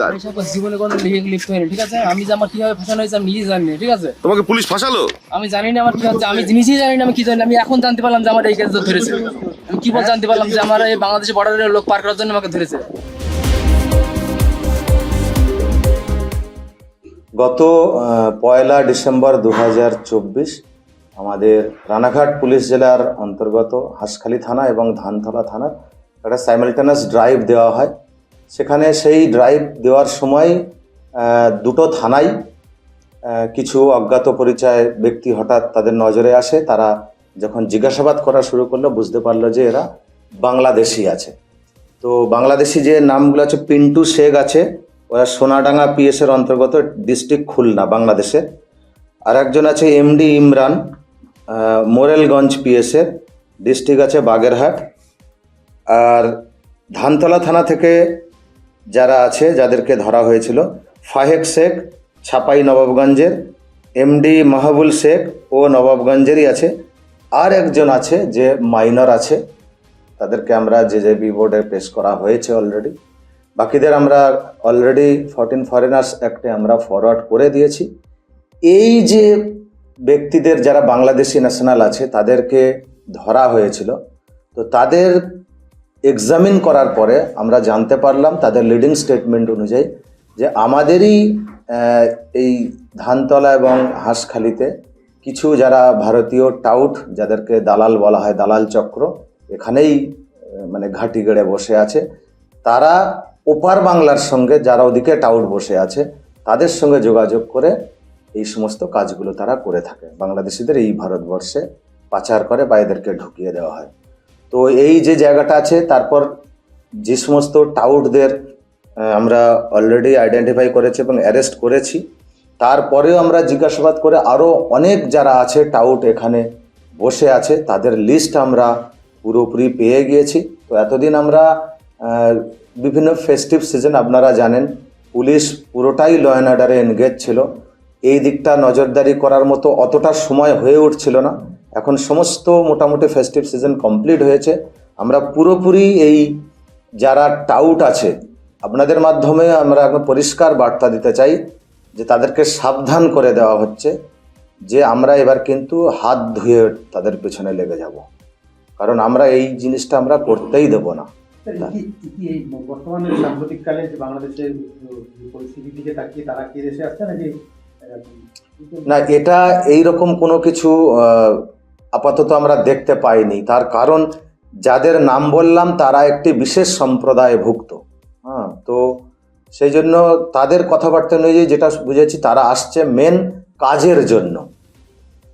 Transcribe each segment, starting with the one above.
কাজ জীবনে কোনো লিপ্ত হয়নি ঠিক আছে? আমি যে আমার কীভাবে ফাঁসানো হয়েছে আমি নিজে জানি না ঠিক আছে? তোমাকে পুলিশ ফাঁসালো? আমি জানি না আমার কি হচ্ছে আমি নিজেই জানি না আমি কি জানি না। আমি এখন জানতে পারলাম যে আমার এই কেস ধরেছে। আমি কি বল জানতে পারলাম যে আমার এই বাংলাদেশে বর্ডারের লোক পার করার জন্য আমাকে ধরেছে? গত পয়লা ডিসেম্বর দু হাজার চব্বিশ আমাদের রানাঘাট পুলিশ জেলার অন্তর্গত হাঁসখালি থানা এবং ধানতলা থানার একটা সাইমালটেনাস ড্রাইভ দেওয়া হয়। সেখানে সেই ড্রাইভ দেওয়ার সময় দুটো থানায় কিছু অজ্ঞাত পরিচয় ব্যক্তি হঠাৎ তাদের নজরে আসে। তারা যখন জিজ্ঞাসাবাদ করা শুরু করল, বুঝতে পারল যে এরা বাংলাদেশি আছে। তো বাংলাদেশি যে নামগুলো আছে, পিন্টু শেখ আছে, ওরা সোনাডাঙ্গা পিএস এর অন্তর্গত ডিস্ট্রিক্ট খুলনা বাংলাদেশের আর একজন আছে এমডি ইমরান মোরেলগঞ্জ পিএস এর, ডিস্ট্রিক্ট আছে বাগেরহাট। আর ধানতলা থানা থেকে যারা আছে, যাদেরকে ধরা হয়েছিল ফাহেক শেখ, ছাপাই নবাবগঞ্জের এমডি মাহবুল শেখ ও নবাবগঞ্জেরই আছে। আর একজন আছে যে মাইনর আছে, তাদেরকে আমরা যে যে বি বোর্ডে পেশ করা হয়েছে অলরেডি বাকিদের আমরা অলরেডি ফরটিন ফরেনার্স অ্যাক্টে আমরা ফরওয়ার্ড করে দিয়েছি। এই যে ব্যক্তিদের যারা বাংলাদেশি ন্যাশনাল আছে, তাদেরকে ধরা হয়েছিল। তো তাদের এক্সামিন করার পরে আমরা জানতে পারলাম তাদের লিডিং স্টেটমেন্ট অনুযায়ী যে আমাদেরই এই ধানতলা এবং হাঁসখালিতে কিছু যারা ভারতীয় টাউট, যাদেরকে দালাল বলা হয়, দালাল চক্র, এখানেই মানে ঘাঁটি গেড়ে বসে আছে। তারা ওপার বাংলার সঙ্গে, যারা ওদিকে টাউট বসে আছে, তাদের সঙ্গে যোগাযোগ করে এই সমস্ত কাজগুলো তারা করে থাকে। বাংলাদেশিদের এই ভারতবর্ষে পাচার করে বা এদেরকে ঢুকিয়ে দেওয়া হয়। তো এই যে জায়গাটা আছে, তারপর যে সমস্ত টাউটদের আমরা অলরেডি আইডেন্টিফাই করেছি এবং অ্যারেস্ট করেছি। তারপরেও আমরা জিজ্ঞাসাবাদ করে আরও অনেক যারা আছে টাউট এখানে বসে আছে, তাদের লিস্ট আমরা পুরোপুরি পেয়ে গিয়েছি। তো এতদিন আমরা বিভিন্ন ফেস্টিভ সিজন আপনারা জানেন, পুলিশ পুরোটাই ল অ্যান্ড অর্ডারে এনগেজ ছিল। এই দিকটা নজরদারি করার মতো অতটা সময় হয়ে উঠছিল না। এখন সমস্ত মোটামুটি ফেস্টিভ সিজন কমপ্লিট হয়েছে। আমরা পুরোপুরি এই যারা টাউট আছে আপনাদের মাধ্যমে আমরা এখন পরিষ্কার বার্তা দিতে চাই যে তাদেরকে সাবধান করে দেওয়া হচ্ছে যে আমরা এবার কিন্তু হাত ধুয়ে তাদের পেছনে লেগে যাব। কারণ আমরা এই জিনিসটা আমরা করতেই দেব না। স্যার, কি- কি- কি এই বর্তমানে সাম্প্রতিককালে যে বাংলাদেশের পরিস্থিতির দিকে তাকিয়ে তারা কি দেশে আসছে নাকি না এটা এইরকম কোনো কিছু আপাতত আমরা দেখতে পাইনি। তার কারণ যাদের নাম বললাম, তারা একটি বিশেষ সম্প্রদায়ে ভুক্ত। হ্যাঁ তো সেই জন্য তাদের কথাবার্তা অনুযায়ী যেটা বুঝেছি, তারা আসছে মেন কাজের জন্য।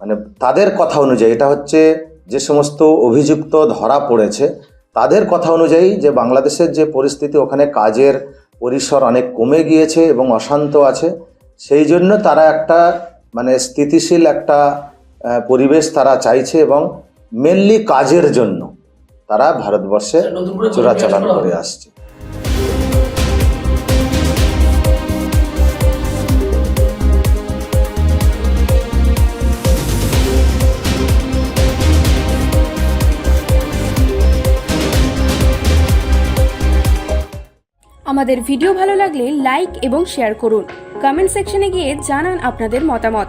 মানে তাদের কথা অনুযায়ী, এটা হচ্ছে যে সমস্ত অভিযুক্ত ধরা পড়েছে, তাদের কথা অনুযায়ী যে বাংলাদেশের যে পরিস্থিতি, ওখানে কাজের পরিসর অনেক কমে গিয়েছে এবং অশান্ত আছে। সেই জন্য তারা একটা মানে স্থিতিশীল একটা পরিবেশ তারা চাইছে এবং মেনলি কাজের জন্য তারা ভারতবর্ষে চোরাচালান করে আসছে। আমাদের ভিডিও ভালো লাগলে লাইক এবং শেয়ার করুন। কমেন্ট সেকশনে গিয়ে জানান আপনাদের মতামত।